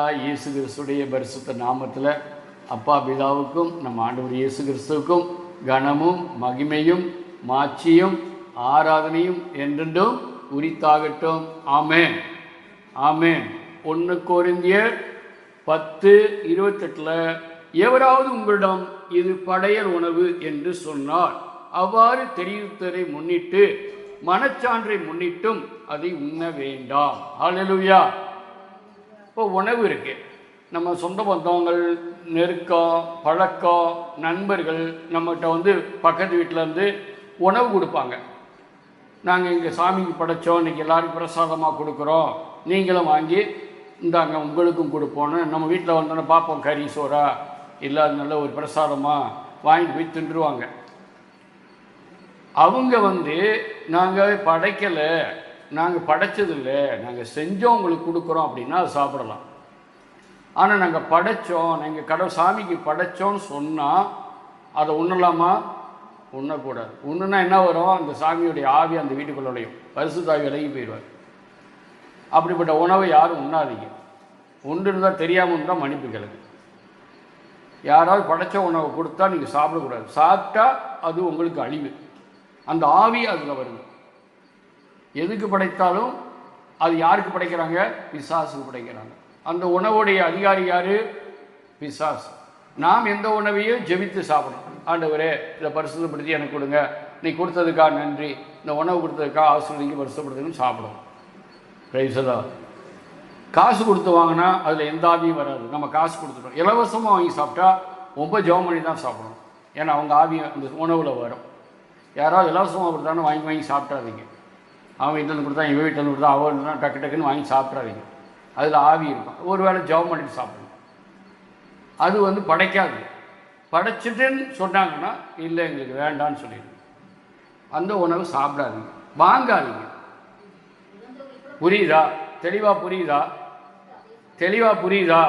ஆண்டவராய் இயேசு கிறிஸ்துடைய பரிசுத்த நாமத்தில் அப்பா பிதாவுக்கும் நம்ம ஆண்டவர் இயேசு கிறிஸ்துவுக்கும் கனமும் மகிமையும் மாட்சியும் ஆராதனையும் என்றென்றும் உரித்தாகட்டும். ஆமே ஆமே ஒன்று கோரிந்திய பத்து இருபத்தெட்டில் எவராவது உங்களிடம் இது படையல் உணவு என்று சொன்னால் அவ்வாறு தெரிவித்ததை முன்னிட்டு மனச்சான்றை முன்னிட்டும் அதை உண்ண வேண்டாம். ஹalleluya. இப்போ உணவு இருக்குது நம்ம சொந்த பந்தங்கள் நெருக்கம் பழக்கம் நண்பர்கள் நம்மகிட்ட வந்து பக்கத்து வீட்டில் இருந்து உணவு கொடுப்பாங்க. நாங்கள் இங்கே சாமிக்கு படைச்சோம் இன்னைக்கு எல்லோரும் பிரசாதமாக கொடுக்குறோம். நீங்களும் வாங்கி இந்தாங்க உங்களுக்கும் கொடுப்போன்னு நம்ம வீட்டில் வந்தோன்னே பார்ப்போம் கறி சோறா? இல்லை அது நல்ல ஒரு பிரசாதமாக வாங்கிட்டு போய் தின்றுவாங்க. அவங்க வந்து நாங்கள் படைக்கலை. நாங்கள் படைச்சதில்லை நாங்கள் செஞ்சோம் உங்களுக்கு கொடுக்குறோம் அப்படின்னா அது சாப்பிடலாம். ஆனால் நாங்கள் படைச்சோம் நாங்கள் கடவுள் சாமிக்கு படைச்சோன்னு சொன்னால் அதை உண்ணலாமா? உண்ணக்கூடாது. உண்ணுனா என்ன வரும்? அந்த சாமியுடைய ஆவி அந்த வீட்டுக்குள்ள பரிசு தாவி விலகி போயிடுவார். அப்படிப்பட்ட உணவை யாரும் உண்ணாதீங்க. உண்டு இருந்தால் தெரியாமல் இருந்தால் மன்னிப்பு கிழக்கு யாராவது படைச்ச உணவை கொடுத்தா நீங்கள் சாப்பிடக்கூடாது. சாப்பிட்டா அது உங்களுக்கு அழிவு. அந்த ஆவி அதில் வருது. எதுக்கு படைத்தாலும் அது யாருக்கு படைக்கிறாங்க? பிசாசுக்கு படைக்கிறாங்க. அந்த உணவுடைய அதிகாரி யார்? பிசாசு. நாம் எந்த உணவையும் ஜெபித்து சாப்பிடணும். ஆண்டவரே இதை பரிசுத்தப்படுத்தி எனக்கு கொடுங்க. நீ கொடுத்ததுக்கா நன்றி. இந்த உணவு கொடுத்ததுக்கா ஆசிரியங்க பரிசுத்தப்படுத்துன்னு சாப்பிடணும். ரைசதா காசு கொடுத்து வாங்கினா அதில் எந்த ஆவியும் வராது. நம்ம காசு கொடுத்துட்டோம். இலவசமாக வாங்கி சாப்பிட்டா ரொம்ப ஜெபம் பண்ணி தான் சாப்பிடணும். ஏன்னா அவங்க ஆவியம் அந்த உணவில் வரும். யாராவது இலவசமாக கொடுத்தாலும் வாங்கி வாங்கி சாப்பிட்றாதீங்க அவன் வீட்டில் கொடுத்தா இவன் வீட்டில் கொடுத்தா அவன் டக்கு டக்குன்னு வாங்கி சாப்பிட்றாதீங்க. அதில் ஆவி இருக்கும். ஒரு வேளை ஜெபம் பண்ணிட்டு சாப்பிடணும் அது வந்து படைக்காது. படைச்சிட்டுன்னு சொன்னாங்கன்னா இல்லை எங்களுக்கு வேண்டான்னு சொல்லிடுங்க. அந்த உணவு சாப்பிடாதீங்க. வாங்காதீங்க. புரியுதா? தெளிவாக புரியுதா? தெளிவாக புரியுதா?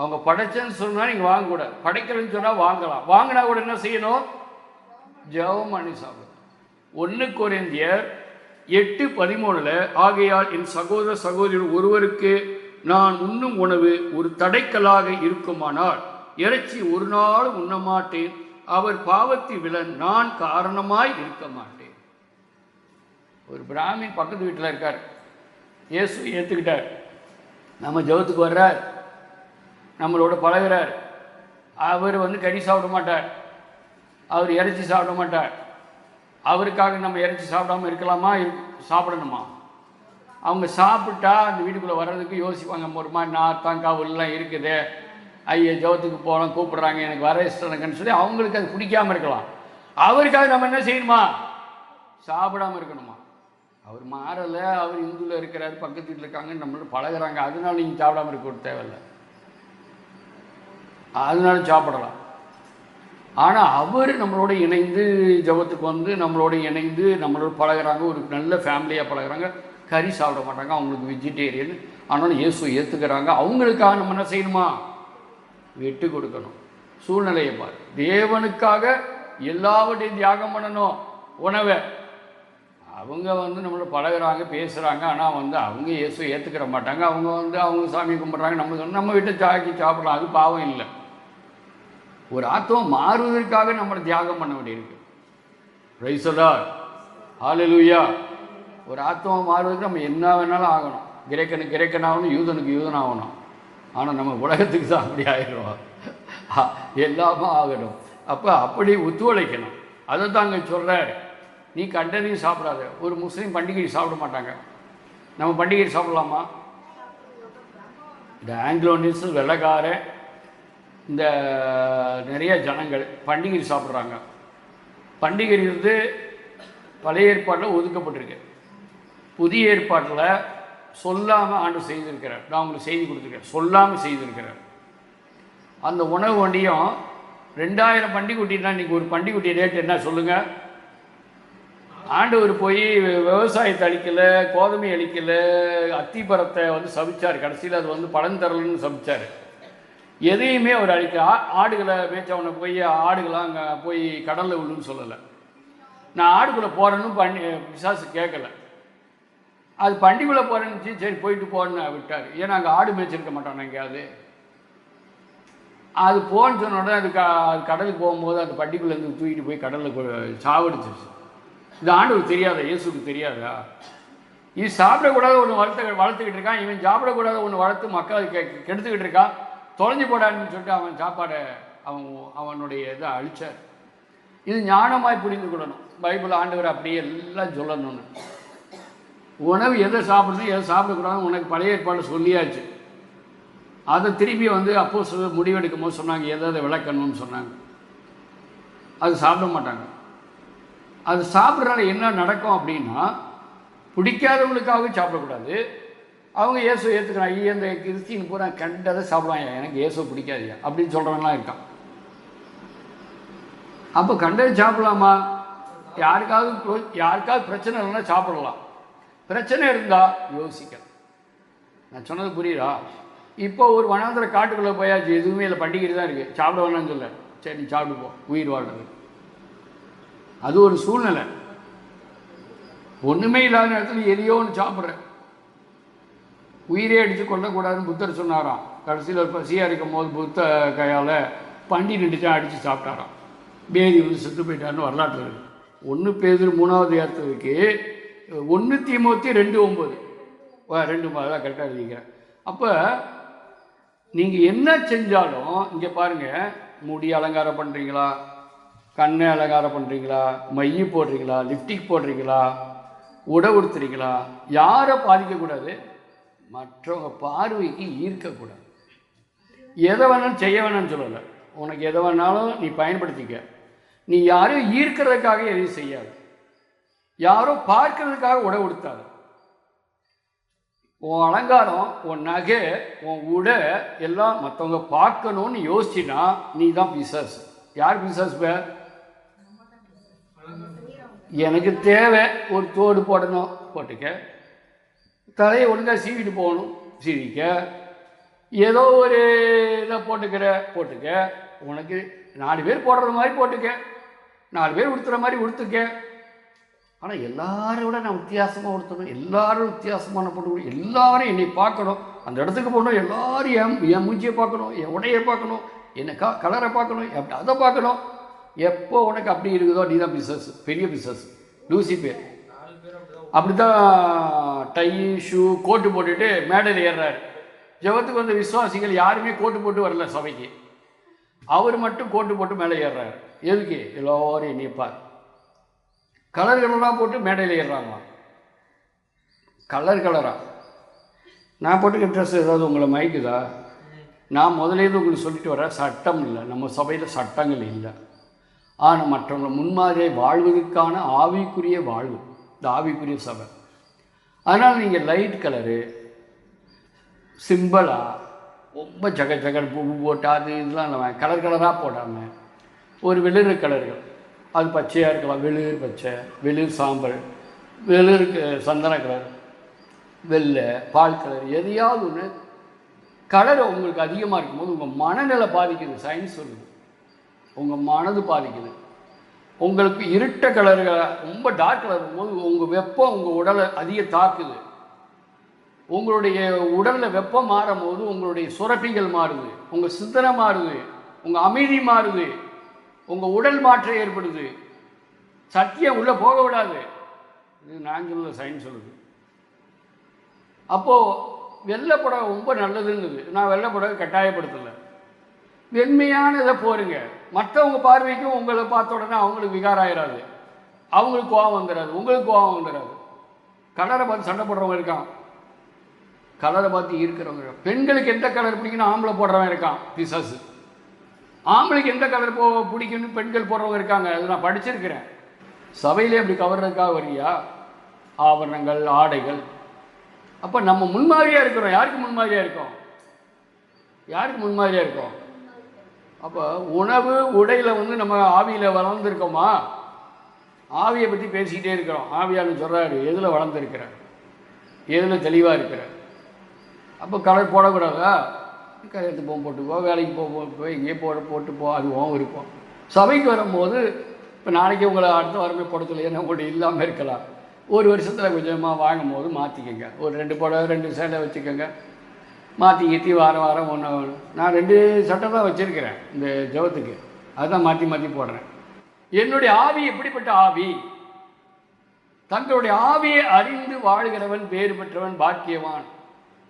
அவங்க படைச்சேன்னு சொன்னால் நீங்கள் வாங்கக்கூடாது. படைக்கலன்னு சொன்னால் வாங்கலாம். வாங்கினா கூட என்ன செய்யணும்? ஜெபம் பண்ணி சாப்பிடணும். ஒன்று குறைந்தியர் எட்டு பதிமூணுல ஆகையால் என் சகோதர சகோதரர் ஒருவருக்கு நான் உண்ணும் உணவு ஒரு தடைக்கலாக இருக்குமானால் இறைச்சி ஒரு நாள் உண்ண மாட்டேன் அவர் பாவத்தை விழ நான் காரணமாய் இருக்க மாட்டேன் ஒரு பிராமின் பக்கத்து வீட்டில் இருக்கார். இயேசு ஏற்றுக்கிட்டார் நம்ம ஜெபத்துக்கு வர்றார். நம்மளோட பழகிறார். அவர் வந்து கறி சாப்பிட மாட்டார். அவர் இறைச்சி சாப்பிட மாட்டார். அவருக்காக நம்ம இறைச்சி சாப்பிடாம இருக்கலாமா? சாப்பிடணுமா? அவங்க சாப்பிட்டா அந்த வீட்டுக்குள்ளே வர்றதுக்கு யோசிப்பாங்க ஒரு மாதிரி நாத்தான் காவல்லாம் இருக்குது. ஐயா ஜபத்துக்கு போகலாம் கூப்பிட்றாங்க. எனக்கு வர இஷ்டம் இருக்குன்னு சொல்லி அவங்களுக்கு அது பிடிக்காம இருக்கலாம். அவருக்காக நம்ம என்ன செய்யணுமா? சாப்பிடாம இருக்கணுமா? அவர் மாறலை அவர் இந்துவில் இருக்கிறார் பக்கத்து வீட்டில் இருக்காங்கன்னு நம்மளோட பழகுறாங்க. அதனால நீங்கள் சாப்பிடாம இருக்க தேவையில்லை. அதனால சாப்பிடலாம். ஆனால் அவர் நம்மளோட இணைந்து ஜபத்துக்கு வந்து நம்மளோட இணைந்து நம்மளோட பழகுறாங்க ஒரு நல்ல ஃபேமிலியாக பழகுறாங்க. கறி சாப்பிட மாட்டாங்க அவங்களுக்கு வெஜிடேரியன் ஆனாலும் இயேசு ஏற்றுக்கிறாங்க அவங்களுக்காக நம்ம என்ன செய்யணுமா? விட்டு கொடுக்கணும். சூழ்நிலையை பாரு. தேவனுக்காக எல்லாவற்றையும் தியாகம் பண்ணணும். உணவை. அவங்க வந்து நம்மளை பழகுறாங்க பேசுகிறாங்க ஆனால் வந்து அவங்க இயேசு ஏற்றுக்கிற மாட்டாங்க. அவங்க வந்து அவங்க சாமி கும்பிட்றாங்க. நம்ம நம்ம வீட்டை சாக்கி சாப்பிடலாம். அது பாவம் இல்லை. ஒரு ஆத்மா மாறுவதற்காக நம்மளை தியாகம் பண்ண வேண்டியிருக்கு. ரைசலார் ஹalleluya ஒரு ஆத்மா மாறுவதற்கு நம்ம என்ன வேணாலும் ஆகணும். கிரேக்கனுக்கு கிரேக்கன் ஆகணும் யூதனுக்கு யூதன் ஆகணும். ஆனால் நம்ம உலகத்துக்கு தான் அப்படி ஆயிடும் எல்லாமே ஆகணும். அப்போ அப்படி ஒத்துழைக்கணும். அதை தாங்க சொல்கிறார் நீ கண்டனையும் சாப்பிடாத. ஒரு முஸ்லீம் பண்டிகை சாப்பிட மாட்டாங்க. நம்ம பண்டிகை சாப்பிடலாமா? இந்த ஆங்கிலோனிஸ் வெள்ளக்காரன் இந்த நிறைய ஜனங்கள் பண்டிகை சாப்பிட்றாங்க. பண்டிகை இருந்து பழைய ஏற்பாட்டில் ஒதுக்கப்பட்டிருக்கு. புதிய ஏற்பாட்டில் சொல்லாமல் ஆண்டு செய்திருக்கிறார். நான் உங்களுக்கு செய்தி கொடுத்துருக்கேன். சொல்லாமல் செய்திருக்கிறார். அந்த உணவு வண்டியும் ரெண்டாயிரம் பண்டிகுட்டினா இன்றைக்கி ஒரு பண்டிகுட்டி ரேட் என்ன சொல்லுங்கள் ஆண்டவர் போய் விவசாயத்தை அழிக்கலை கோதுமை அடிக்கலை அத்தி பரத்தை வந்து சபிச்சார். கடைசியில் அது வந்து பலன் தரலன்னு சபிச்சார். எதையுமே அவர் அழிக்க ஆடுகளை பேச்சவனை போய் ஆடுகளாம் அங்கே போய் கடலில் விழுன்னு சொல்லலை. நான் ஆடுக்குள்ளே போகிறேன்னு பண்ணி விசாசு கேட்கல அது பண்டிகுள்ளே போகிறேன்னு சரி போயிட்டு போன்னு விட்டார். ஏன்னா அங்கே ஆடு மேய்ச்சிருக்க மாட்டான் எங்கேயாவது? அது போன்னு சொன்ன உடனே அது க அது கடலுக்கு போகும்போது அந்த பண்டிகுள்ளேருந்து தூக்கிட்டு போய் கடலில் சாவடிச்சிருச்சு. இது ஆண்டு தெரியாதா? இயேசுக்கு தெரியாதா? இது சாப்பிடக்கூடாத ஒன்று வளர்த்து வளர்த்துக்கிட்டு இருக்கான். இவன் சாப்பிடக்கூடாத ஒன்று வளர்த்து மக்கள் கெடுத்துக்கிட்டு இருக்கான். தொலைஞ்சு போடான்னு சொல்லிட்டு அவன் சாப்பாடை அவன் அவனுடைய இதை அழிச்சார். இது ஞானமாய் புரிந்து கொள்ளணும். பைபிள் ஆண்டவர் அப்படியே எல்லாம் சொல்லணும்னு. உணவு எதை சாப்பிட்றது எதை சாப்பிடக்கூடாதுன்னு உனக்கு பழைய ஏற்பாடு சொல்லியாச்சு. அதை திருப்பி வந்து அப்போ சொல்ல முடிவெடுக்கும் போது சொன்னாங்க எதை எதை விளக்கணும்னு சொன்னாங்க. அது சாப்பிட மாட்டாங்க. அது சாப்பிட்றனால என்ன நடக்கும் அப்படின்னா பிடிக்காதவங்களுக்காக சாப்பிடக்கூடாது. அவங்க இயேசு ஏற்றுக்கிறான் ஐயா இந்த கிறிஸ்டின் பூரா கண்டதை சாப்பிடுவாங்க. எனக்கு இயேசு பிடிக்காதியா? அப்படின்னு சொல்கிறவங்களாம் இருக்கான். அப்போ கண்டதை சாப்பிடலாமா? யாருக்காவது யாருக்காவது பிரச்சனை இல்லைன்னா சாப்பிடலாம். பிரச்சனை இருந்தால் யோசிக்கலாம். நான் சொன்னது புரியுதா? இப்போ ஒரு வனாந்திர காட்டுக்குள்ளே போயாச்சு. எதுவுமே இல்லை. பண்டிகை தான் இருக்குது சாப்பிட வேணாம்னு சொல்ல. சரி நீ உயிர் வாழ்றது. அது ஒரு சூழ்நிலை. ஒன்றுமே இல்லாத நேரத்தில் எதையோ ஒன்று சாப்பிட்றேன். உயிரே அடித்து கொல்லக்கூடாதுன்னு புத்தர் சொன்னாராம். கடைசியில் ஒரு பசியாக இருக்கும் போது புத்த கையால் பண்டி நின்றுச்சான் அடித்து சாப்பிட்டாராம். பேதி வந்து செத்து போயிட்டாருன்னு வரலாற்று இருக்கு. ஒன்று பேர் மூணாவது ஏற்றதுக்கு ஒன்று தீமூத்தி ரெண்டு ஒம்பது ரெண்டு தான் கரெக்டாக எழுதிக்கிறேன் அப்போ நீங்கள் என்ன செஞ்சாலும் இங்கே பாருங்கள் முடி அலங்காரம் பண்ணுறீங்களா கண்ணை அலங்காரம் பண்ணுறீங்களா மைய போடுறீங்களா? லிப்டிக் போடுறீங்களா? உடை உடுத்துறீங்களா? யாரை பாதிக்கக்கூடாது? மற்றவங்க பார்வைக்கு ஈர்க்கக்கூடாது. எதை வேணாலும் செய்ய வேணாம்னு சொல்லலை. உனக்கு எதை வேணாலும் நீ பயன்படுத்திக்க. நீ யாரையும் ஈர்க்கிறதுக்காக எதையும் செய்யாது. யாரோ பார்க்கறதுக்காக உடை உடுத்தாது. உன் அலங்காரம் உன் நகை உன் உடை எல்லாம் மற்றவங்க பார்க்கணும்னு யோசிச்சினா நீ தான் பிசாஸ் யார் பிசாஸ் பே? எனக்கு தேவை ஒரு தோடு போடணும். போட்டுக்க. தலையை ஒழுங்காக சீவிட்டு போகணும். சீவிக்க. ஏதோ ஒரு இதை போட்டுக்கிற போட்டுக்க. உனக்கு நாலு பேர் போடுற மாதிரி போட்டுக்க. நாலு பேர் உடுத்துற மாதிரி உடுத்துக்க. ஆனால் எல்லாரும் விட நான் வித்தியாசமாக உடுத்தணும். எல்லாரும் வித்தியாசமான போட்டு எல்லாரும் என்னை பார்க்கணும். அந்த இடத்துக்கு போகணும். எல்லாரும் என் என் மூஞ்சியை பார்க்கணும். என் உடையை பார்க்கணும். என்ன க கலரை பார்க்கணும். அப்படி அதை பார்க்கணும். எப்போ உனக்கு அப்படி இருக்குதோ நீ தான் பிஸ்னஸ் பெரிய பிஸ்னஸ் லூசி பேர் அப்படி தான் டை ஷூ கோட்டு போட்டுட்டு மேடையில் ஏறுறாரு. ஜெபத்துக்கு வந்த விசுவாசிகள் யாருமே கோட்டு போட்டு வரல சபைக்கு. அவர் மட்டும் கோட்டு போட்டு மேலே ஏறுறாரு. எதுக்கு? எல்லோரும் கலர் கலர்களெல்லாம் போட்டு மேடையில் ஏறுறாங்க கலர் கலராக நான் போட்டுக்கிற ட்ரெஸ் ஏதாவது உங்களை மயக்குதா? நான் முதலேருந்து உங்களுக்கு சொல்லிட்டு வரேன் சட்டம் இல்லை. நம்ம சபையில் சட்டங்கள் இல்லை. ஆனால் மற்றவங்களை முன்மாதிரியை வாழ்வதற்கான ஆவிக்குரிய வாழ்வு. இந்த ஆவிக்குரிய சபை. அதனால் நீங்கள் லைட் கலரு சிம்பிளாக ரொம்ப ஜக ஜகன் பூ போட்டு அது இதெல்லாம் நம்ம கலர் கலராக போடாமல் ஒரு வெளிர் கலர்கள் அது பச்சையாக இருக்கலாம். வெளிர் பச்சை வெளிர் சாம்பல் வெளிருக்கு சந்தன கலர் வெள்ளை பால் கலர் எதையாவது ஒன்று கலர் உங்களுக்கு அதிகமாக இருக்கும்போது உங்கள் மனநிலை பாதிக்குது. சயின்ஸ் சொல்லுது. உங்கள் மனது பாதிக்குது. உங்களுக்கு இருட்ட கலர்கள் ரொம்ப டார்க் கலர் இருக்கும்போது உங்கள் வெப்பம் உங்கள் உடலை அதிக தாக்குது. உங்களுடைய உடலில் வெப்பம் மாறும் போது உங்களுடைய சுரப்பிகள் மாறுது. உங்கள் சிந்தனை மாறுது. உங்கள் அமைதி மாறுது. உங்கள் உடல் மாற்றம் ஏற்படுது. சத்தியம் உள்ளே போக விடாது. இது நான் சொல்ல சயின்ஸ் சொல்லுது. அப்போது வெள்ளை புடவை ரொம்ப நல்லதுங்குது. நான் வெள்ளை புடவை கட்டாயப்படுத்தலை. வெண்மையான இதை போருங்க. மற்றவங்க பார்வைக்கும் உங்களை பார்த்த உடனே அவங்களுக்கு விகாரம் ஆயிடாது அவங்களுக்கு கோபம் வந்துடாது உங்களுக்கு கோபம் வந்துடாது கலரை பார்த்து சண்டை போடுறவங்க இருக்கான். கலரை பார்த்து ஈர்க்கிறவங்க பெண்களுக்கு எந்த கலர் பிடிக்கணும் ஆம்பளை போடுறவன் இருக்கான். பிசாசு. ஆம்பளைக்கு எந்த கலர் போ பிடிக்கும்னு பெண்கள் போடுறவங்க இருக்காங்க. அது நான் படிச்சிருக்கிறேன். சபையிலே அப்படி கவர்றதுக்காக வரியா? ஆபரணங்கள் ஆடைகள். அப்போ நம்ம முன்மாதிரியாக இருக்கிறோம். யாருக்கு முன்மாதிரியாக இருக்கோம்? யாருக்கு முன்மாதிரியாக இருக்கோம்? அப்போ உணவு உடையில் வந்து நம்ம ஆவியில் வளர்ந்துருக்கோமா? ஆவியை பற்றி பேசிக்கிட்டே இருக்கிறோம். ஆவியாளர் சொல்கிறாரு எதில் வளர்ந்துருக்கிற எதில் தெளிவாக இருக்கிற அப்போ கலர் போடக்கூடாதா? கல்யாணத்து போக போட்டுக்கோ வேலைக்கு போக போய் இங்கேயே போட போட்டு போ அதுவும் உன் சபைக்கு வரும்போது இப்போ நாளைக்கு உங்களை அடுத்த வாரமே படத்தில் சொல்லி ஏன்னா இல்லாமல் இருக்கலாம். ஒரு வருஷத்தில் கொஞ்சமாக வாங்கும் போது மாற்றிக்கோங்க ஒரு ரெண்டு புடவை ரெண்டு சேலை வச்சுக்கோங்க. மாற்றி ஏற்றி வாரம் வாரம் ஒன்று நான் ரெண்டு சட்டை தான் வச்சுருக்கிறேன் இந்த ஜெபத்துக்கு அதுதான் மாற்றி மாற்றி போடுறேன். என்னுடைய ஆவி எப்படிப்பட்ட ஆவி? தங்களுடைய ஆவியை அறிந்து வாழ்கிறவன் வேறு பெற்றவன் பாக்கியவான்.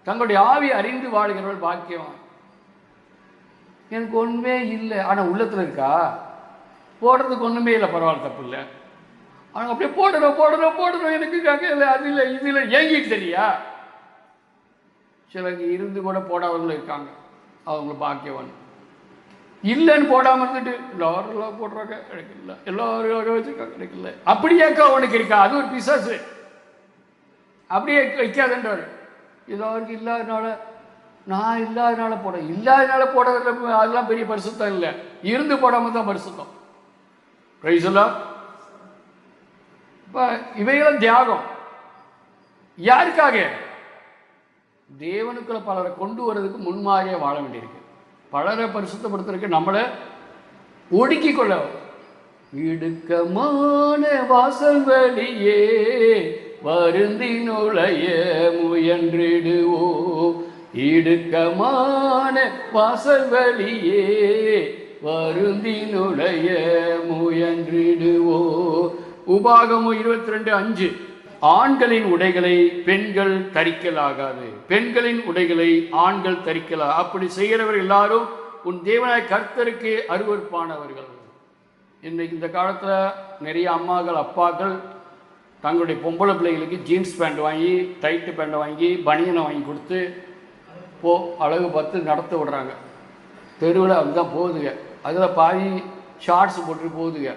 தங்களுடைய ஆவியை அறிந்து வாழ்கிறவன் பாக்கியவான். எனக்கு ஒன்றுமே இல்லை. ஆனால் உள்ளத்தில் இருக்கா? போடுறதுக்கு ஒன்றுமே இல்லை. பரவாயில்ல தப்பு இல்லை. அவங்க அப்படியே போடணும் போடணும் போடணும். எனக்கு கேட்க இல்லை. அது இல்லை இது இல்லை. ஏங்கிட்டு தெரியா? சிலங்க இருந்து கூட போடாதவங்களும் இருக்காங்க. அவங்கள பாக்கியவன். இல்லைன்னு போடாமல் இருந்துட்டு எல்லாரும் எல்லாம் போடுறாங்க கிடைக்கல. எல்லோரும் எல்லாரும் வச்சுருக்காங்க கிடைக்கல அப்படியேக்கா உனக்கு இருக்கா? அது ஒரு பிசாசு. அப்படியே வைக்காதுன்றார். இது அவருக்கு இல்லாதனால நான் இல்லாதனால போட இல்லாதனால போடுறதுல அதெல்லாம் பெரிய பரிசுத்தம் இல்லை. இருந்து போடாமல் தான் பரிசுத்தம். ரைசலா இப்போ இவையெல்லாம் தியாகம். யாருக்காக? தேவனுக்குள்ள பலரை கொண்டு வர்றதுக்கு முன்மாதிரியாக வாழ வேண்டியிருக்கு. பலரை பரிசுத்தப்படுத்துறதுக்கு நம்மளை ஒடுக்கி கொள்ள இடுக்கமான வாசல் வழியே வருந்தி நுழைய முயன்றிடுவோ இடுக்கமான வாசல் வழியே வருந்தி நுழைய முயன்றிடுவோ உபாகமும் இருபத்தி ரெண்டு அஞ்சு. ஆண்களின் உடைகளை பெண்கள் தரிக்கலாகாது. பெண்களின் உடைகளை ஆண்கள் தரிக்கலா. அப்படி செய்கிறவர் எல்லாரும் உன் தேவனாய் கர்த்தருக்கு அருவருப்பானவர்கள். இன்னைக்கு இந்த காலத்தில் நிறைய அம்மாக்கள் அப்பாக்கள் தங்களுடைய பொம்பளை பிள்ளைகளுக்கு ஜீன்ஸ் பேண்ட் வாங்கி டைட்டு பேண்ட் வாங்கி பனியனை வாங்கி கொடுத்து போ அழகு பார்த்து நடத்த விடுறாங்க. தெருவில் அதுதான் போகுதுங்க. அதில் பாதி ஷார்ட்ஸ் போட்டு போகுதுங்க.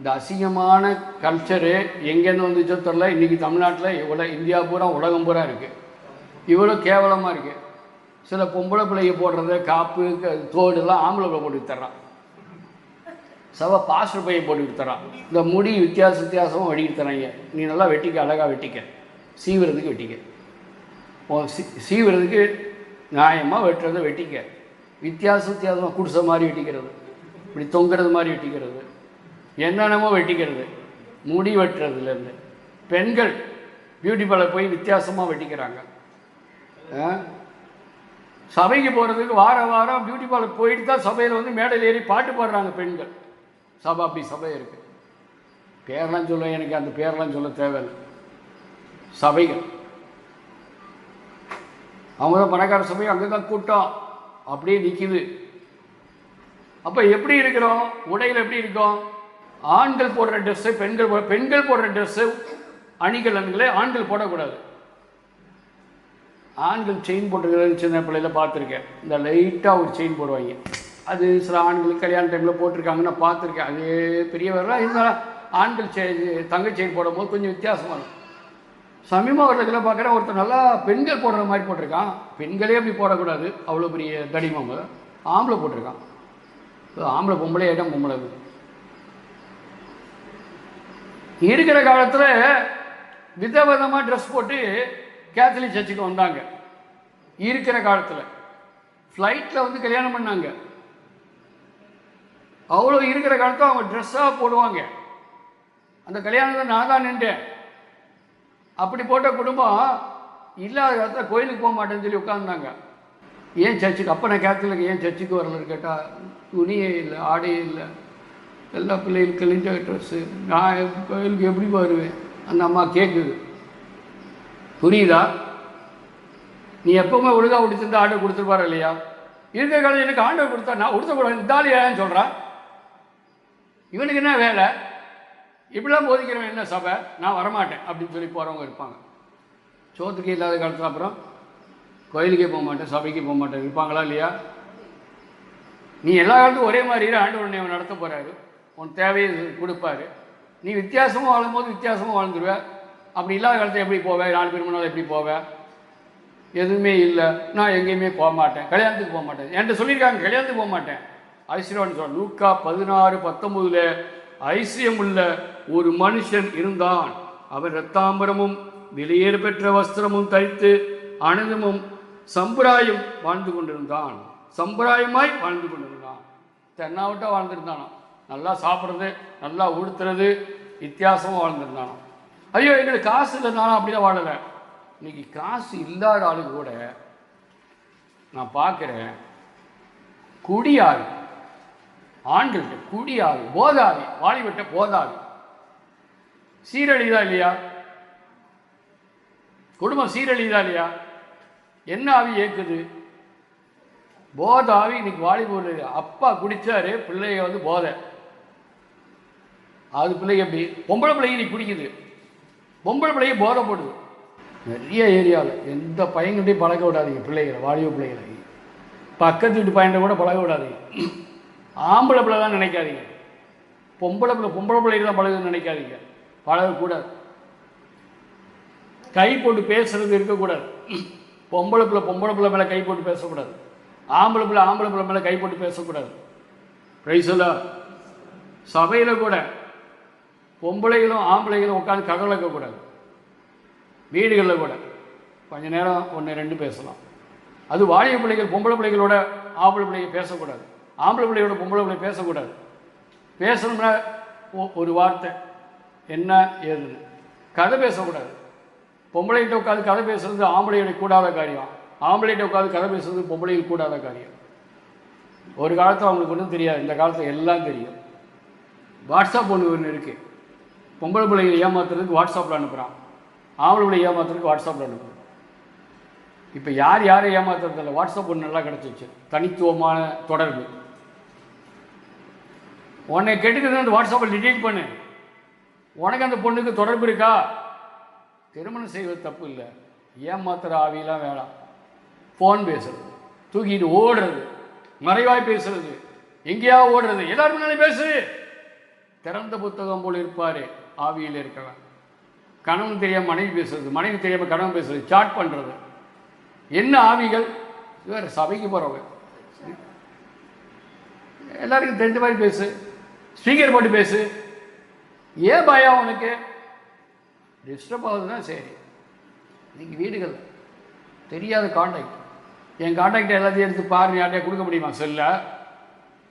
இந்த அசிங்கமான கல்ச்சரு எங்கேருந்து வந்துச்சோ தெரில இன்றைக்கி தமிழ்நாட்டில் இவ்வளோ இந்தியா பூரா உலகம் பூரா இருக்குது இவ்வளோ கேவலமாக இருக்குது சில பொம்பளை பிள்ளைங்க போடுறது காப்பு க- தோடுலாம் ஆம்பளை பிள்ளை போட்டு தர்றான் சவ பாஸ்டர் பையன் போட்டு தரான் இந்த முடி வித்தியாச வித்தியாசமாக வெட்டிட்டு தராங்க நீ நல்லா வெட்டிக்க அழகாக வெட்டிக்க. சீவுறதுக்கு வெட்டிக்க. உன் சீ சீவுறதுக்கு நியாயமாக வெட்டுறதை வெட்டிக்க. வித்தியாச வித்தியாசமாக குடிசை மாதிரி வெட்டிக்கிறது. இப்படி தொங்குறது மாதிரி வெட்டிக்கிறது. என்னென்னமோ வெட்டிக்கிறது. முடி வெட்டுறதுலேருந்து. பெண்கள் பியூட்டி பார்லர் போய் வித்தியாசமாக வெட்டிக்கிறாங்க. ஆ? சபைக்கு போகிறதுக்கு வார வாரம் பியூட்டி பார்லர் போயிட்டு தான் சபையில் வந்து மேடையில் ஏறி பாட்டு பாடுறாங்க பெண்கள். சபை அப்படி சபை இருக்குது பேரெல்லாம் சொல்ல எனக்கு அந்த பேரெல்லாம் சொல்ல தேவையில்லை. சபைகள். அவங்க தான் பணக்கார சபை அங்கே தான் கூட்டம் அப்படியே நிற்கிது அப்போ எப்படி இருக்கிறோம்? உடையில் எப்படி இருக்கோம்? ஆண்கள் போடுற ட்ரெஸ்ஸு பெண்கள் போ- பெண்கள் போடுற ட்ரெஸ்ஸு அணிகலன்களை ஆண்கள் போடக்கூடாது. ஆண்கள் செயின் போட்டிருக்கிறது சின்ன பிள்ளையில பார்த்துருக்கேன். இந்த லைட்டாக ஒரு செயின் போடுவாங்க. அது சில ஆண்கள் கல்யாண டைமில் போட்டிருக்காங்க நான் பார்த்துருக்கேன். அது பெரியவர்களாக இருந்தாலும் ஆண்கள் செயின் தங்க செயின் போடும்போது கொஞ்சம் வித்தியாசமாக இருக்கும். சமீப வருடத்தில் பார்க்குறேன் ஒருத்தர் நல்லா பெண்கள் போடுற மாதிரி போட்டிருக்கான். பெண்களே அப்படி போடக்கூடாது. அவ்வளோ பெரிய தடிமம். ஆம்பளை போட்டிருக்கான். ஆம்பளை பொம்பளை இடம் பொம்பளை இது. இருக்கிற காலத்தில் விதவிதமாக ட்ரெஸ் போட்டு கேத்தலிக் சர்ச்சுக்கு வந்தாங்க. இருக்கிற காலத்தில். ஃப்ளைட்டில் வந்து கல்யாணம் பண்ணாங்க. அவ்வளோ இருக்கிற காலத்தில் அவங்க ட்ரெஸ்ஸாக போடுவாங்க. அந்த கல்யாணத்தில் நான் தான் நின்றேன். அப்படி போட்ட குடும்பம் இல்லாத காலத்தில் கோயிலுக்கு போக மாட்டேன்னு சொல்லி உட்காந்துருந்தாங்க ஏன் சர்ச்சுக்கு அப்போ நான் கேத்தலிக் ஏன் சர்ச்சுக்கு வரலன்னு கேட்டால் துணியே இல்லை ஆடையே இல்லை. எல்லா பிள்ளைகளுக்கு கிழிஞ்ச ட்ரெஸ்ஸு நான் கோயிலுக்கு எப்படி வருவேன் அந்த அம்மா கேட்குது புரியுதா? நீ எப்பவுமே ஒழுங்கா உடுத்திருந்தா ஆர்டர் கொடுத்துருப்பாரு இல்லையா? இருக்கிற காலம் எனக்கு ஆண்டவர் கொடுத்தா நான் உடுத்தக்கூடாது இந்த ஆள் ஏன் சொல்கிறான் இவனுக்கு என்ன வேலை? இப்படிலாம் போதிக்கிறவன் என்ன சபை? நான் வரமாட்டேன் அப்படின்னு சொல்லி போகிறவங்க இருப்பாங்க. சோத்துக்கு இல்லாத காலத்தில் அப்புறம் கோயிலுக்கே போக மாட்டேன் சபைக்கு போக மாட்டேன். இருப்பாங்களா இல்லையா? நீ எல்லா காலத்துக்கும் ஒரே மாதிரி ஆண்டு உடனே நடத்த போகிறாரு உன் தேவையை கொடுப்பாரு. நீ வித்தியாசமாக வாழும்போது வித்தியாசமாக வாழ்ந்துருவ. அப்படி இல்லாத காலத்தில் எப்படி போவேன் நாலு பேர் முன்னால் எப்படி போவேன் எதுவுமே இல்லை. நான் எங்கேயுமே போக மாட்டேன். கல்யாணத்துக்கு போக மாட்டேன். என்கிட்ட சொல்லியிருக்காங்க கல்யாணத்துக்கு போக மாட்டேன். ஐஸ்வர்யன் சொல்ல லூக்கா பதினாறு பத்தொம்போதில் ஐசியம் உள்ள ஒரு மனுஷன் இருந்தான். அவன் ரத்தாம்பரமும் வெளியேற பெற்ற வஸ்திரமும் தரித்து அனுதமும் சம்பிராயம் வாழ்ந்து கொண்டிருந்தான். சம்பிராயமாய் வாழ்ந்து கொண்டிருந்தான். தென்னாவட்டாக வாழ்ந்திருந்தானான் நல்லா சாப்பிட்றது நல்லா உடுத்துறது வித்தியாசமாக வாழ்ந்துருந்தானோ. ஐயோ எங்களுக்கு காசு இல்லைனாலும் அப்படிதான் வாழலை. இன்னைக்கு காசு இல்லாத ஆளுங்க கூட நான் பார்க்குறேன் குடியாவி ஆண்கள்கிட்ட குடியாவி போதாவி வாலிபட்ட போதாவி சீரழிதா இல்லையா? குடும்பம் சீரழிதா இல்லையா? என்ன ஆவி ஏற்குது போதாவி இன்னைக்கு வாலிபூர் அப்பா குடித்தாரு பிள்ளைய வந்து போதை. அது பிள்ளைங்க எப்படி? பொம்பளை பிள்ளைங்க நீ குடிக்குது பொம்பளை பிள்ளைங்க போதை போடுது. நிறைய ஏரியாவில் எந்த பையன்கிட்டையும் பழக விடாதீங்க பிள்ளைகளை வாலிப பிள்ளைகளை. பக்கத்து வீட்டு பையன்கிட்ட கூட பழக விடாதீங்க. ஆம்பளை பிள்ளை தான் நினைக்காதீங்க. பொம்பளை பிள்ளை பொம்பளை பிள்ளைகள் தான் பழகுதுன்னு நினைக்காதீங்க. பழகக்கூடாது. கை போட்டு பேசுறது இருக்கக்கூடாது. பொம்பளை பிள்ளை பொம்பளை பிள்ளை மேலே கை போட்டு பேசக்கூடாது. ஆம்பளை பிள்ளை ஆம்பளை பிள்ளை மேலே கை போட்டு பேசக்கூடாது. பிரைஸ் சபையில் கூட பொம்பளைகளும் ஆம்பளைகளும் உட்காந்து கதவளக்கக்கூடாது வீடுகளில் கூட. கொஞ்ச நேரம் ஒன்று ரெண்டு பேசலாம். அது வாழிய பிள்ளைகள் பொம்பளை பிள்ளைகளோட ஆம்பளை பிள்ளைகள் பேசக்கூடாது. ஆம்பளை பிள்ளையோட பொம்பளை பிள்ளை பேசக்கூடாது. பேசணும்னா ஒரு வார்த்தை. என்ன ஏதுன்னு. கதை பேசக்கூடாது. பொம்பளைகிட்ட உட்காந்து கதை பேசுறது ஆம்பளையோட கூடாத காரியம். ஆம்பளைகிட்ட உட்காந்து கதை பேசுறது பொம்பளைகள் கூடாத காரியம். ஒரு காலத்தில் அவங்களுக்கு ஒன்றும் தெரியாது. இந்த காலத்தில் எல்லாம் தெரியும். வாட்ஸ்அப் ஒன்று ஒன்று இருக்குது பொம்பளை பிள்ளைகளை ஏமாத்துறதுக்கு வாட்ஸ்அப்பில் அனுப்புகிறான் ஆம்பளை பிள்ளை ஏமாத்துறதுக்கு வாட்ஸ்அப்பில் அனுப்புகிறான் இப்போ யார் யாரை ஏமாத்துறதில்ல வாட்ஸ்அப் ஒன்று நல்லா கிடச்சிச்சு. தனித்துவமான தொடர்பு. உன்னை கெட்டுக்கிறது அந்த வாட்ஸ்அப்பை டிலீட் பண்ணு. உனக்கு அந்த பொண்ணுக்கு தொடர்பு இருக்கா? திருமணம் செய்வது தப்பு இல்லை. ஏமாத்துற ஆவியெல்லாம் வேணாம். ஃபோன் பேசுறது. தூக்கிட்டு ஓடுறது. மறைவாய் பேசுறது. எங்கேயா ஓடுறது. எல்லாருமே முன்னாடி பேசு. திறந்த புத்தகம் போல் இருப்பாரு. ஆவியில் இருக்கிறான் கணவன் தெரியாமல் மனைவி பேசுறது மனைவி தெரியாமல் கணவன் பேசுறது சாட் பண்ணுறது என்ன ஆவிகள்? வேறு சபைக்கு போகிறவங்க எல்லாருக்கும் தெரிஞ்ச மாதிரி பேசு. ஸ்பீக்கர் போட்டு பேசு. ஏன் பயம் உனக்கு? டிஸ்டர்ப் ஆகுதுன்னா சரி. நீங்கள் வீடுகள் தெரியாத காண்டாக்ட் என் காண்டாக்ட் எல்லாத்தையும் எடுத்து பாரு யார்ட்டையா கொடுக்க முடியுமா? செல்ல?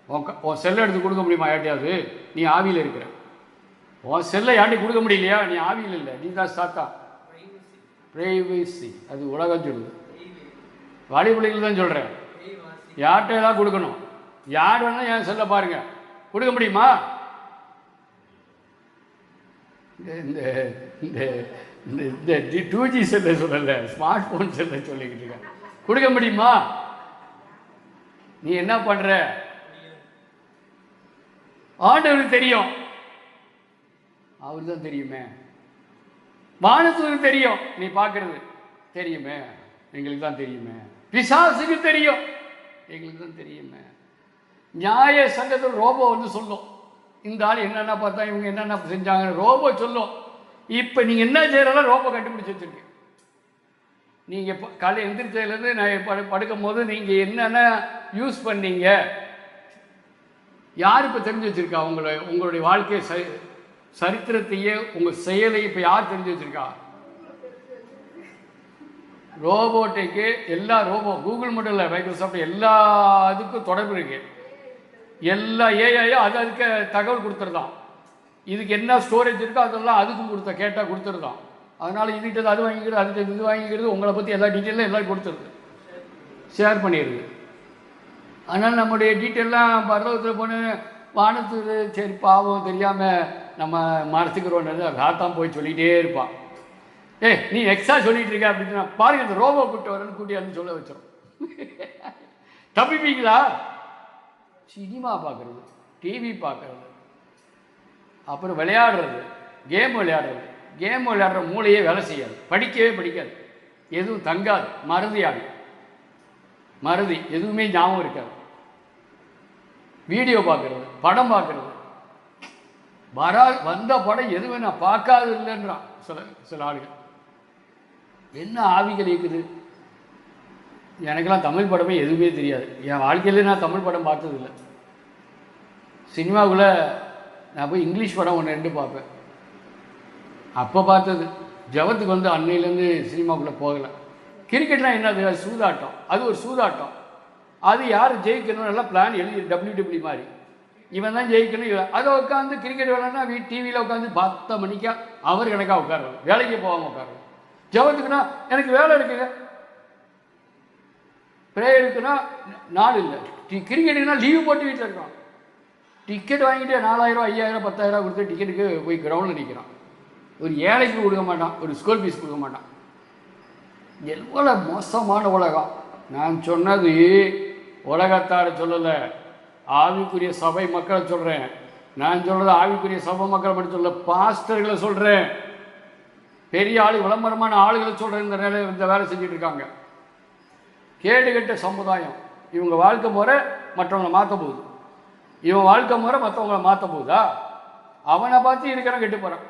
உன் க- உன் செல்லை எடுத்து கொடுக்க முடியுமா? யார்ட்டையாவது நீ ஆவியில் இருக்கிற. உன் செல்லை யார்ட்டையும் கொடுக்க முடியலையா? நீ ஆவியில் இல்லை. நீ தான் சாத்தா. பிரைவசி அது உலகம் சொல்லுது. வாலிபுள்ளிகள் தான் சொல்கிறேன் யார்கிட்ட தான் கொடுக்கணும்? யார் வேணால் என் செல்லை பாருங்க. கொடுக்க முடியுமா? இந்த இந்த இந்த இந்த டூ ஜி செல்லை சொல்லலை. ஸ்மார்ட் ஃபோன் செல்லை சொல்லிக்கிட்டு இருக்கேன். கொடுக்க முடியுமா? நீ என்ன பண்ணுற ஆண்டவருக்கு தெரியும். அவர் தான் தெரியுமே. வானத்துக்கு தெரியும். நீ பார்க்கறது தெரியுமே. எங்களுக்கு தான் தெரியுமே. பிசாசுக்கு தெரியும். எங்களுக்கு தான் தெரியுமே. நியாய சங்கத்தில் ரோபோ வந்து சொல்லும். இந்த ஆள் என்னென்ன பார்த்தா இவங்க என்னென்ன செஞ்சாங்கன்னு ரோபோ சொல்லும். இப்போ நீங்கள் என்ன செய்கிறதா ரோபோ கண்டுபிடிச்சி வச்சிருக்கு. நீங்கள் இப்போ காலை எந்திரிச்சதுலேருந்து நான் படு படுக்கும் போது நீங்கள் என்னென்ன யூஸ் பண்ணீங்க? யார் இப்போ தெரிஞ்சு வச்சிருக்கா? உங்களை உங்களுடைய வாழ்க்கை ச சரித்திரத்தையே உங்கள் செயலை இப்போ யார் தெரிஞ்சு வச்சிருக்கா? ரோபோட்டுக்கு எல்லா ரோபோ கூகுள் மட்டும் இல்லை மைக்ரோசாஃப்ட் எல்லா இதுக்கும் தொடர்பு இருக்கு. எல்லா ஏஐயும் அது அதுக்கு தகவல் கொடுத்துருதான் இதுக்கு என்ன ஸ்டோரேஜ் இருக்கோ அதெல்லாம் அதுக்கும் கொடுத்த கேட்டால் கொடுத்துருதான் அதனால இதுகிட்ட அது வாங்கிக்கிறது அதுக்கு இது வாங்கிக்கிறது உங்களை பற்றி எல்லா டீட்டெயிலும் எல்லாம் கொடுத்துருது ஷேர் பண்ணிடுது. அதனால் நம்முடைய டீட்டெயிலாம் பரலோகத்தில் போன வானத்து சரி பாவம் தெரியாமல் நம்ம மறைச்சிக்கிறோன்னு காத்தாம் போய் சொல்லிகிட்டே இருப்பான். ஏய் நீ எக்ஸ்ட்ரா சொல்லிகிட்டு இருக்க அப்படின்னு பாருங்க இந்த ரோபோ கூப்பிட்டு வரேன்னு கூட்டி வந்து சொல்ல வச்சிடும் தப்பிப்பீங்களா? சினிமா பார்க்குறது டிவி பார்க்குறது அப்புறம் விளையாடுறது கேம் விளையாடுறது. கேம் விளையாடுற மூளையே வேலை செய்யாது. படிக்கவே படிக்காது. எதுவும் தங்காது. மறதியாடு மறதி. எதுவுமே ஞாபகம் இருக்காது. வீடியோ பார்க்குறது படம் பார்க்குறது வரா வந்த படம் எதுவுமே நான் பார்க்காது இல்லைன்றான். சில சில ஆளுகள். என்ன ஆவிகள் இருக்குது எனக்கெல்லாம் தமிழ் படமே எதுவுமே தெரியாது. என் வாழ்க்கையில நான் தமிழ் படம் பார்த்ததில்லை. சினிமாவுக்குள்ள நான் போய் இங்கிலீஷ் படம் ஒன்று ரெண்டு பார்ப்பேன். அப்போ பார்த்தது ஜபத்துக்கு வந்து அன்னையிலேருந்து சினிமாவுக்குள்ளே போகலை. கிரிக்கெட்லாம் என்னது அது சூதாட்டம். அது ஒரு சூதாட்டம். அது யார் ஜெயிக்கணும் எல்லாம் பிளான் எழுதி டபிள்யூ டபிள்யூ மாதிரி. இவன் தான் ஜெயிக்கணும். இவன் அதை உட்காந்து கிரிக்கெட் விளையாடுனா வீட்டு டிவியில் உட்காந்து பத்து மணிக்கா அவர் கணக்காக உட்காருவாங்க வேலைக்கு போகாமல் உட்காருவாங்க ஜபத்துக்குன்னா எனக்கு வேலை இருக்குங்க. ப்ரேயருக்குன்னா நாள் இல்லை. டி கிரிக்கெட்டுக்குன்னா லீவு போட்டு வீட்டில் இருக்கான். டிக்கெட் வாங்கிட்டு நாலாயிரம் ஐயாயிரம் பத்தாயிரம் கொடுத்து டிக்கெட்டுக்கு போய் கிரவுண்டில் நிற்கிறான் ஒரு ஏழைக்கு கொடுக்க மாட்டான் ஒரு ஸ்கூல் ஃபீஸ் கொடுக்க மாட்டான். எவ்வளோ மோசமான உலகம். நான் சொன்னது உலகத்தார சொல்லலை. ஆவிக்குரிய சபை மக்களை சொல்கிறேன் நான் சொல்கிறது ஆவிக்குரிய சபை மக்களை மட்டும் சொல்ல பாஸ்டர்களை சொல்கிறேன் பெரிய ஆளு விளம்பரமான ஆளுகளை சொல்கிறேன் இந்த நிலையில் இந்த வேலை செஞ்சுட்டு இருக்காங்க. கேடுகெட்ட சமுதாயம். இவங்க வாழ்க்கை முறை மற்றவங்களை மாற்ற போகுது. இவன் வாழ்க்கை முறை மற்றவங்கள மாற்ற போகுதா? அவனை பார்த்து இருக்கிறான் கெட்டு போகிறான்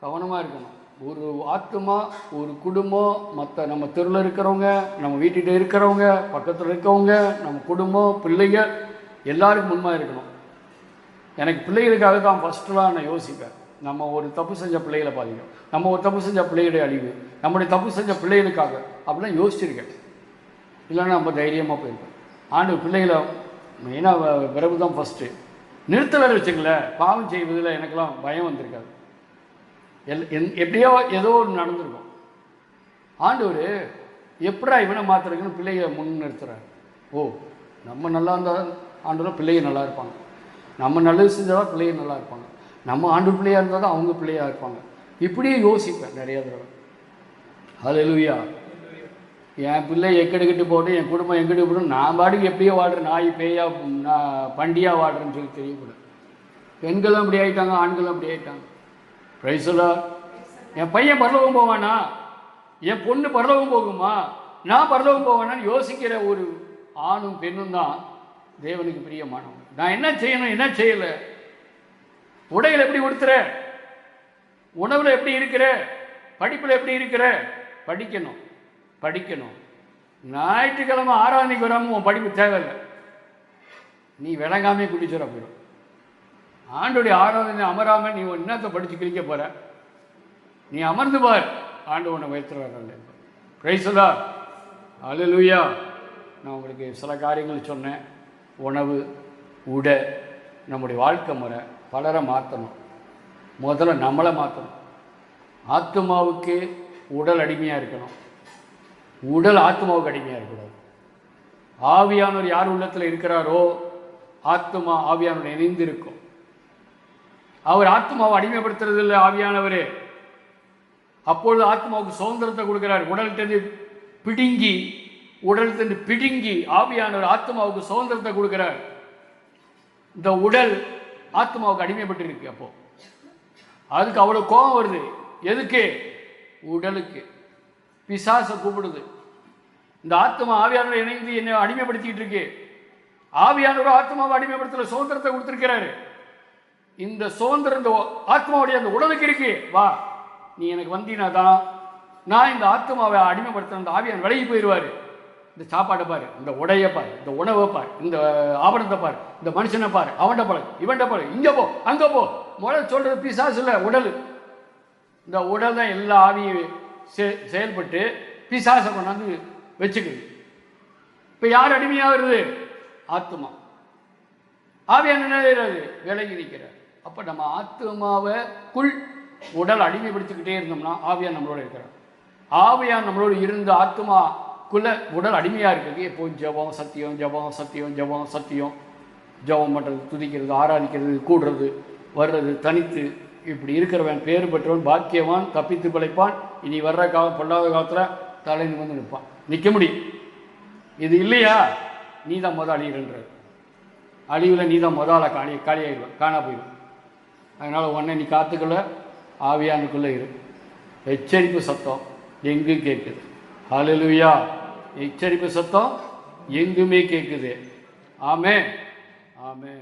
கவனமாக இருக்கணும். ஒரு ஆத்மா ஒரு குடும்பம் மற்ற நம்ம தெருவில் இருக்கிறவங்க நம்ம வீட்டுகிட்ட இருக்கிறவங்க பக்கத்தில் இருக்கவங்க நம்ம குடும்பம் பிள்ளைங்க எல்லாருக்கும் முன்மா இருக்கணும். எனக்கு பிள்ளைகளுக்காக தான் ஃபஸ்ட்டுலாம் நான் யோசிப்பேன். நம்ம ஒரு தப்பு செஞ்ச பிள்ளைகளை பாதிக்கும் நம்ம ஒரு தப்பு செஞ்ச பிள்ளைகளுடைய அழிவு. நம்முடைய தப்பு செஞ்ச பிள்ளைகளுக்காக அப்படிலாம் யோசிச்சிருக்கேன். இல்லைன்னா நம்ம தைரியமாக போயிருப்பேன். ஆண்டு பிள்ளைகளை மெயினாக பிறகு தான் ஃபஸ்ட்டு நிறுத்தலை வச்சுங்களேன் பாவம் செய்வதில் எனக்கெல்லாம் பயம் வந்திருக்காது. எல் என் எப்படியோ ஏதோ ஒன்று நடந்திருக்கும். ஆண்டவர் எப்படா இவனை மாற்றுறதுக்குன்னு பிள்ளைகளை முன் நிறுத்துறாரு. ஓ நம்ம நல்லா இருந்தால் ஆண்டவர் பிள்ளைங்க நல்லா இருப்பாங்க. நம்ம நல்லது செஞ்சால் தான் பிள்ளைங்க நல்லா இருப்பாங்க. நம்ம ஆண்டு பிள்ளையாக இருந்தால் தான் அவங்க பிள்ளையாக இருப்பாங்க. இப்படியே யோசிப்பேன் நிறையா தடவை. அது எழுவியா என் பிள்ளை எக்கெடுக்கிட்டு போட்டு என் குடும்பம் எங்கிட்டு போடும் நான் பாட்டுக்கு எப்படியோ வாடுறேன் நாய் பேயா நான் பண்டியாக வாடுறேன்னு சொல்லி தெரியக்கூடாது. பெண்களும் அப்படி ஆயிட்டாங்க ஆண்களும் அப்படி ஆயிட்டாங்க. பிரைசலா என் பையன் பரலோகம் போவானா? என் பொண்ணு பரலோகம் போகுமா? நான் பரலோகம் போவானான்னு யோசிக்கிற ஒரு ஆணும் பெண்ணும் தான் தேவனுக்கு பிரியமானவன். நான் என்ன செய்யணும் என்ன செய்யலை? உடையில் எப்படி உடுத்துற? உணவில் எப்படி இருக்கிற? படிப்பில் எப்படி இருக்கிற? படிக்கணும் படிக்கணும். ஞாயிற்றுக்கிழமை ஆராதனைக்கு வராமல் உன் படிப்பு தேவையில்லை. நீ விளங்காமே குடிச்சிட போயிடும். ஆண்டுடைய ஆராதனை அமராமல் நீ என்னத்தை படித்து கிழிக்க போற. நீ அமர்ந்து பார். ஆண்டு உன்னை வைத்துறாரு பிரைசலா அலலுயா நான் உங்களுக்கு சில காரியங்கள் சொன்னேன். உணவு உடை நம்முடைய வாழ்க்கை முறை பலரை மாற்றணும் முதல்ல நம்மளை மாற்றணும் ஆத்மாவுக்கு உடல் அடிமையாக இருக்கணும். உடல் ஆத்மாவுக்கு அடிமையாக இருக்கக்கூடாது. ஆவியானவர் யார் உள்ளத்தில் இருக்கிறாரோ ஆத்மா ஆவியானவர் இணைந்து இருக்கும் அவர் ஆத்மாவை அடிமைப்படுத்துறது இல்லை ஆவியானவர். அப்பொழுது ஆத்மாவுக்கு சுதந்திரத்தை கொடுக்கிறார். உடல்கிட்ட பிடுங்கி உடல்கிட்ட பிடுங்கி ஆவியானவர் ஆத்மாவுக்கு சுதந்திரத்தை கொடுக்கிறார். இந்த உடல் ஆத்மாவுக்கு அடிமைப்பட்டிருக்கு அப்போ. அதுக்கு அவ்வளோ கோபம் வருது. எதுக்கு? உடலுக்கு. பிசாசை கூப்பிடுது. இந்த ஆத்மா ஆவியானவர் இணைந்து என்னை அடிமைப்படுத்திக்கிட்டு இருக்கு. ஆவியானவர் ஆத்மாவை அடிமைப்படுத்தல சுதந்திரத்தை கொடுத்துருக்கிறாரு. இந்த சுதந்திரம் இந்த ஆத்மாவுடைய அந்த உடலுக்கு இருக்கு. வா நீ எனக்கு வந்தீனா தான் நான் இந்த ஆத்மாவை அடிமைப்படுத்த அந்த ஆவியான் விலகி போயிடுவார். இந்த சாப்பாடை பாரு இந்த உடையை பாரு இந்த உணவை பாரு இந்த ஆபரணத்தை பாரு இந்த மனுஷனை பாரு அவன்கிட்ட பாரு இவன்கிட்ட பாரு இங்கே போ அங்கே போ. முதல்ல சொல்கிறது பிசாசு இல்லை உடல். இந்த உடல் தான் எல்லா ஆவியும் செ செயல்பட்டு பிசாசை கொண்டாந்து வச்சுக்குது. இப்போ யார் அடிமையாக வருது? ஆத்மா என்ன நிலையிறது விலகி நிற்கிறார் அப்போ நம்ம ஆத்மாவை குள் உடல் அடிமைப்படுத்திக்கிட்டே இருந்தோம்னா ஆவியா நம்மளோட இருக்கிறார். ஆவியா நம்மளோட இருந்து குள்ள உடல் அடிமையாக இருக்கிறது எப்போவும் ஜபம் சத்தியம் ஜபம் சத்தியம் ஜபம் சத்தியம். ஜபம் பண்ணுறது துதிக்கிறது ஆராதிக்கிறது கூடுறது வர்றது தனித்து. இப்படி இருக்கிறவன் பேர் பெற்றவன் பாக்கியவான் தப்பித்து பிழைப்பான். இனி வர்ற காலம் பொல்லாத காலத்தில் தலை நிமிர்ந்து நிற்பான். நிற்க முடியும். இது இல்லையா? நீ தான் முதல் அழிகிறன்றது அழிவில் நீ தான் முதல்ல காணி காலியாகிடுவேன் காணா போயிடும் அதனால் உடனே நீ காத்துக்குள்ள ஆவியானுக்குள்ளே இரு. எச்சரிப்பு சத்தம் எங்கும் கேட்குது? ஹலலுயா எச்சரிப்பு சத்தம் எங்குமே கேட்குது ஆமே ஆமே